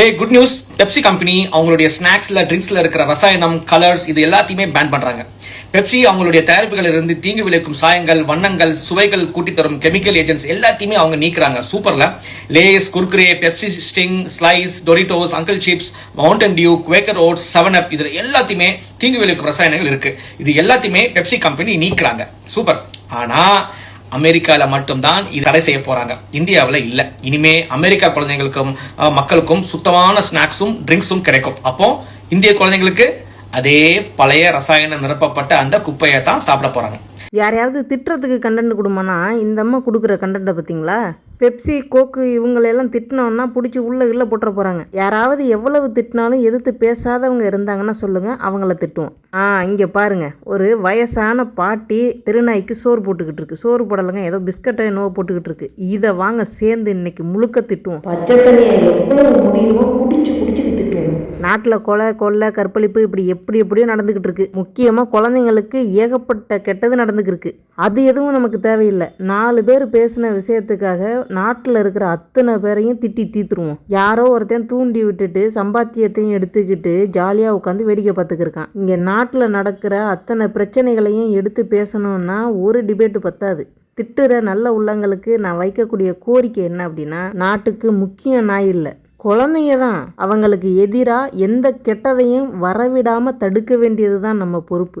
A good news Pepsi company அவங்களுடைய ஸ்நாக்ஸ்ல ட்ரிங்க்ஸ்ல இருக்கிற ரசாயனம் கலர்ஸ் இது எல்லாத்தையுமே பேன் பண்றாங்க. பெப்சி அவங்களுடைய தயாரிப்புகளில் இருந்து தீங்கு விளைவிக்கும் சாயங்கள் வண்ணங்கள் சுவைகள் கூட்டி தரும் கெமிக்கல் ஏஜென்ட்ஸ் எல்லாத்தையுமே அவங்க நீக்கிறாங்க. சூப்பர்ல Lay's Kurkure Pepsi Sting Slice Doritos Uncle Chips Mountain Dew Quaker Oats Seven Up இதுல எல்லாத்தையுமே தீங்கு விளைவிக்கும் ரசாயனங்கள் இருக்கு. இது எல்லாத்தையுமே பெப்சி கம்பெனி நீக்கிறாங்க. சூப்பர் ஆனா அமெரிக்கால மட்டும்தான் இது தடை செய்ய போறாங்க. இந்தியாவில் இல்ல. இனிமே அமெரிக்கா குழந்தைங்களுக்கும் அஹ், மக்களுக்கும் சுத்தமான ஸ்நாக்ஸும் ட்ரிங்க்ஸும் கிடைக்கும். அப்போ இந்திய குழந்தைங்களுக்கு அதே பழைய ரசாயனம் நிரப்பப்பட்ட அந்த குப்பையை தான் சாப்பிட போறாங்க. யாரையாவது திட்டுறதுக்கு கண்டென்ட் கொடுமானா இந்த அம்மா கொடுக்குற கண்டென்ட்டை பார்த்தீங்களா பெப்சி கோக்கு இவங்களெல்லாம் திட்டினோன்னா பிடிச்சி உள்ளே உள்ளே போட்டுற போகிறாங்க யாராவது எவ்வளவு திட்டினாலும் எதிர்த்து பேசாதவங்க இருந்தாங்கன்னா சொல்லுங்கள் அவங்கள திட்டுவோம். ஆ இங்கே பாருங்கள் ஒரு வயசான பாட்டி திருநாய்க்கு சோறு போட்டுக்கிட்டு இருக்கு. சோறு போடலைங்க ஏதோ பிஸ்கட்டை என்னவோ போட்டுக்கிட்டு இருக்கு. இதை வாங்க சேர்ந்து இன்னைக்கு முழுக்க திட்டுவோம். பச்சை தண்ணியை எவ்வளவு முடியுமோ குடிச்சு குடிச்சு நாட்டில் கொலை கொள்ளை கற்பழிப்பு இப்படி எப்படி எப்படியோ நடந்துக்கிட்டு இருக்கு. முக்கியமாக குழந்தைங்களுக்கு ஏகப்பட்ட கெட்டது நடந்துக்கிருக்கு அது எதுவும் நமக்கு தேவையில்லை. நாலு பேர் பேசின விஷயத்துக்காக நாட்டில் இருக்கிற அத்தனை பேரையும் திட்டி தீத்துருவோம். யாரோ ஒருத்தன் தூண்டி விட்டுட்டு சம்பாத்தியத்தையும் எடுத்துக்கிட்டு ஜாலியாக உட்காந்து வேடிக்கை பார்த்துக்கிருக்கான் இங்கே நாட்டில் நடக்கிற அத்தனை பிரச்சனைகளையும் எடுத்து பேசணும்னா ஒரு டிபேட்டு பத்தாது. திட்டுற நல்ல உள்ளங்களுக்கு நான் வைக்கக்கூடிய கோரிக்கை என்ன அப்படின்னா நாட்டுக்கு முக்கிய நாய் இல்லை. குழந்தைங்க தான் அவங்களுக்கு எதிராக எந்த கெட்டதையும் வரவிடாமல் தடுக்க வேண்டியது தான் நம்ம பொறுப்பு.